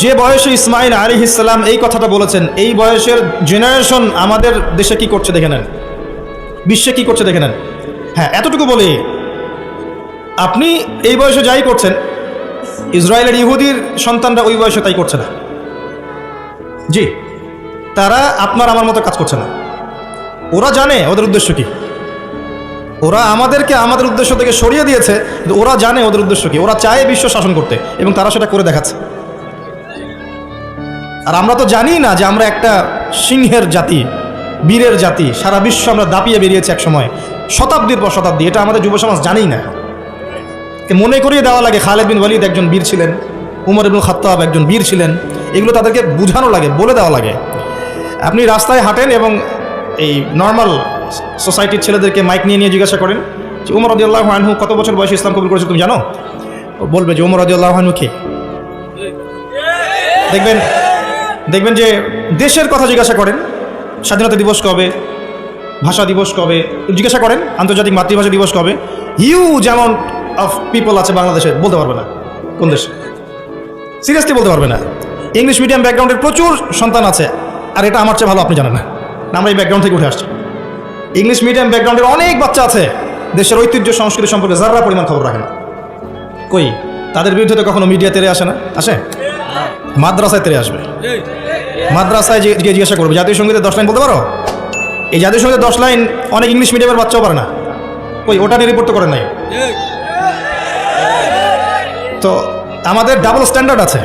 যে বয়সে ইসমাইল আলী ইসলাম এই কথাটা বলেছেন, এই বয়সের জেনারেশন আমাদের দেশে কি করছে দেখে নেন। বিশ্বে কি করছে দেখে নেন। হ্যাঁ এতটুকু বলি, আপনি এই বয়সে যাই করছেন, ইসরায়েলের ইহুদির সন্তানরা ওই বয়সে তাই করছে না। জি, তারা আপনার আমার মতো কাজ করছে না। ওরা জানে ওদের উদ্দেশ্য কি। ওরা আমাদেরকে আমাদের উদ্দেশ্য থেকে সরিয়ে দিয়েছে ওরা জানে ওদের উদ্দেশ্য কি। ওরা চায় বিশ্ব শাসন করতে, এবং তারা সেটা করে দেখাচ্ছে। আর আমরা তো জানি না যে আমরা একটা সিংহের জাতি, বীরের জাতি। সারা বিশ্ব আমরা দাপিয়ে বেরিয়েছি এক সময়, শতাব্দীর পর শতাব্দী। এটা আমাদের যুব সমাজ জানেই না মনে করিয়ে দেওয়া লাগে খালেদ বিন ওয়ালিদ একজন বীর ছিলেন, উমর ইবুল খাত্তাব একজন বীর ছিলেন। এগুলো তাদেরকে বোঝানো লাগে, বলে দেওয়া লাগে। আপনি রাস্তায় হাঁটেন এবং এই নর্মাল সোসাইটির ছেলেদেরকে মাইক নিয়ে নিয়ে জিজ্ঞাসা করেন যে, উমর রদিয়াল্লাহ আনহু কত বছর বয়সে ইসলাম কবুল করেছে? তুমি জানো? বলবে যে, উমর রদিয়াল্লাহ আনহু কে? দেখবেন দেখবেন যে দেশের কথা জিজ্ঞাসা করেন, স্বাধীনতা দিবস কবে, ভাষা দিবস কবে, জিজ্ঞাসা করেন, আন্তর্জাতিক মাতৃভাষা দিবস কবে হিউজ অ্যামাউন্ট অফ পিপল আছে বাংলাদেশে, বলতে পারবে না, কোন দেশে? সিরিয়াসলি বলতে পারবে না। ইংলিশ মিডিয়াম ব্যাকগ্রাউন্ডের প্রচুর সন্তান আছে, আর এটা আমার চেয়ে ভালো আপনি জানেন না। আমরা এই ব্যাকগ্রাউন্ড থেকে উঠে আসছি। ইংলিশ মিডিয়াম ব্যাকগ্রাউন্ডের অনেক বাচ্চা আছে, দেশের ঐতিহ্য, সংস্কৃতি সম্পর্কে যারা পরিমাণ খবর রাখে না। কই, তাদের বিরুদ্ধে তো কখনো মিডিয়া তেরে আসে না? আসে? মাদ্রাসায় তেরে আসবে। মাদ্রাসায় গিয়ে জিজ্ঞাসা করবে, জাতীয় সঙ্গীতের দশ লাইন বলতে পারো? এই জাতীয় সঙ্গীতের দশ লাইন অনেক ইংলিশ মিডিয়ামের বাচ্চাও পারে না। ওই, ওটা নিয়ে রিপোর্ট তো করেন নাই। তো আমাদের ডাবল স্ট্যান্ডার্ড আছে।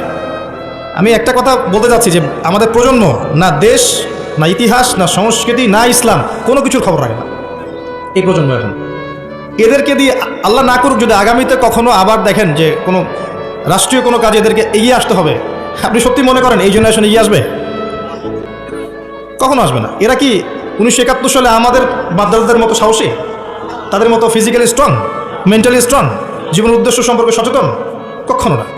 আমি একটা কথা বলতে যাচ্ছি যে, আমাদের প্রজন্ম না দেশ, না ইতিহাস, না সংস্কৃতি, না ইসলাম, কোনো কিছুর খবর রাখে না। এই প্রজন্ম এখন। এদেরকে দিয়ে আল্লাহ না করুক, যদি আগামীতে কখনো আবার দেখেন যে কোনো রাষ্ট্রীয় কোনো কাজে এদেরকে এগিয়ে আসতে হবে, আপনি সত্যি মনে করেন এই জেনারেশন এগিয়ে আসবে? কখনো আসবে না। এরা কি উনিশশো একাত্তর সালে আমাদের বাদ্দাদাদের মতো সাহসী? তাদের মতো ফিজিক্যালি স্ট্রং মেন্টালি স্ট্রং জীবন উদ্দেশ্য সম্পর্কে সচেতন? কখনো না।